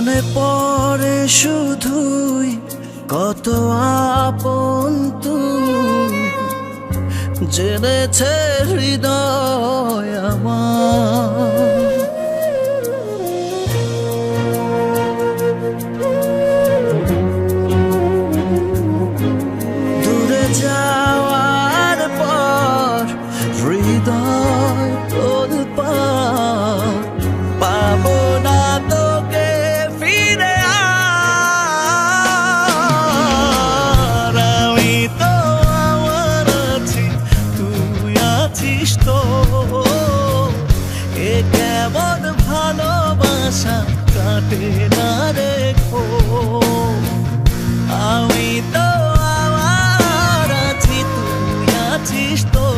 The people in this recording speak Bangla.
মনে পড়ে শুধুই কত আপন তুই। জেনেছে হৃদয় আমার। আছিস তো? এ কেমন ভালোবাসা কাটে না রেখো আমি তো আমার আছি, তুই আছিস তো?